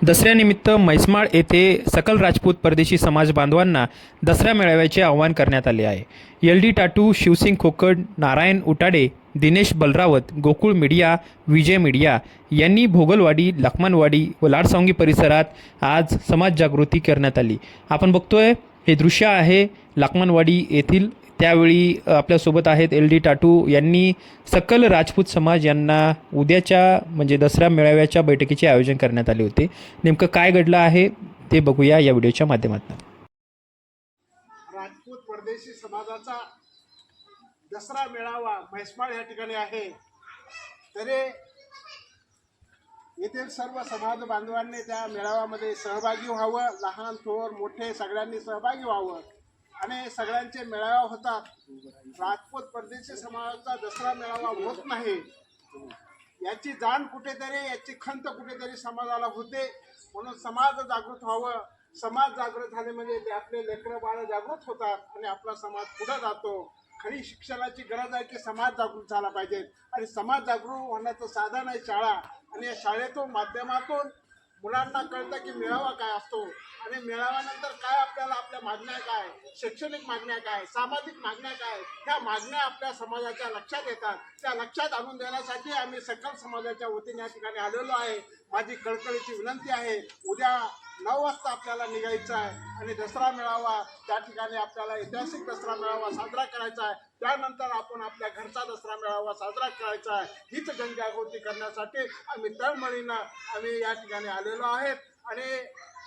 दसऱ्यानिमित्त म्हैसमाळ येथे सकल राजपूत परदेशी समाज बांधवांना दसरा मेळाव्याचे आवाहन करण्यात आले आहे. L D Tatu Shivsing Khokad Narayan Utade Dinesh Balrawat Gokul media Vijay media यांनी भोगलवाडी लखमानवाडी व लाडसावंगी परिसरात आज समाज जागृती करण्यात आली. आपण बघतोय हे दृश्य आहे लखमानवाडी येथील त्यावेळी आपल्यासोबत आहेत एल डी टाटू यांनी सकल राजपूत समाज यांना उद्याच्या म्हणजे दसरा मेळाव्याच्या बैठकीचे आयोजन करण्यात आले होते. नेमकं काय घडलं आहे ते बघूया या व्हिडिओच्या माध्यमातून. राजपूत परदेशी समाजाचा दसरा मेळावा म्हैसमाळ या ठिकाणी आहे. तरी येथील सर्व समाज बांधवांनी त्या मेळाव्यामध्ये सहभागी व्हावं लहान थोर मोठे सगळ्यांनी सहभागी व्हावं. आणि सगळ्यांचे मेळावा होतात राजपूत परदेशी समाजाचा दसरा मेळावा होत नाही. याची जाण कुठेतरी याची खंत कुठेतरी समाजाला होते. म्हणून समाज जागृत व्हावं. समाज जागृत झाले म्हणजे ते आपले लेकरं बाळ जागृत होतात आणि आपला समाज पुढे जातो. खरी शिक्षणाची गरज आहे की समाज जागृत झाला पाहिजे. आणि समाज जागृत होण्याचं साधन आहे शाळा. आणि या शाळेतून माध्यमातून मुलांना कळतं की मेळावा काय असतो आणि मेळाव्यानंतर काय आपल्याला आपल्या मागण्या काय शैक्षणिक मागण्या काय सामाजिक मागण्या काय ह्या मागण्या आपल्या समाजाच्या लक्षात येतात. त्या लक्षात आणून देण्यासाठी आम्ही सकल समाजाच्या वतीने या ठिकाणी आलेलो आहे. माझी कळकळीची विनंती आहे. उद्या नऊ वाजता आपल्याला निघायचं आहे आणि दसरा मेळावा त्या ठिकाणी आपल्याला ऐतिहासिक दसरा मेळावा साजरा करायचा आहे. त्यानंतर आपण आपल्या घरचा दसरा मेळावा साजरा करायचा आहे. हीच जनजागृती करण्यासाठी आम्ही तळमळीनं आम्ही या ठिकाणी आलेलो आहेत. आणि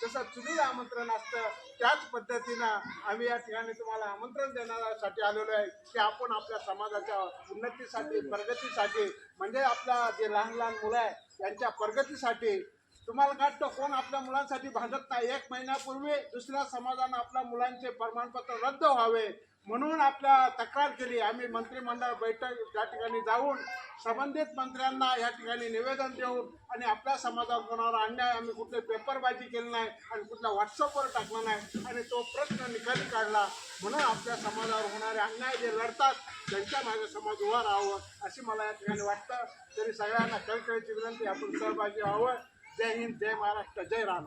जसं चुलीला आमंत्रण असतं त्याच पद्धतीनं आम्ही या ठिकाणी तुम्हाला आमंत्रण देण्यासाठी आलेलो आहे की आपण आपल्या समाजाच्या उन्नतीसाठी प्रगतीसाठी म्हणजे आपल्या जे लहान लहान मुलं आहे त्यांच्या प्रगतीसाठी तुम्हाला काय वाटतं कोण आपल्या मुलांसाठी भांडत नाही? एक महिन्यापूर्वी दुसऱ्या समाजानं आपल्या मुलांचे प्रमाणपत्र रद्द व्हावे म्हणून आपल्या तक्रार केली. आम्ही मंत्रिमंडळ बैठक त्या ठिकाणी जाऊन संबंधित मंत्र्यांना या ठिकाणी निवेदन देऊन आणि आपल्या समाजावर कोणावर अन्याय आम्ही कुठले पेपरबाजी केली नाही आणि कुठल्या व्हॉट्सअपवर टाकला नाही आणि तो प्रश्न निकाली काढला म्हणून आपल्या समाजावर होणारे अन्याय जे लढतात त्यांच्या माझ्या समाज उभा राहावं अशी मला या ठिकाणी वाटतं. तरी सगळ्यांना कळकळीची विनंती आपण सहभागी व्हावं. जय हिंद जय महाराष्ट्र जय राम.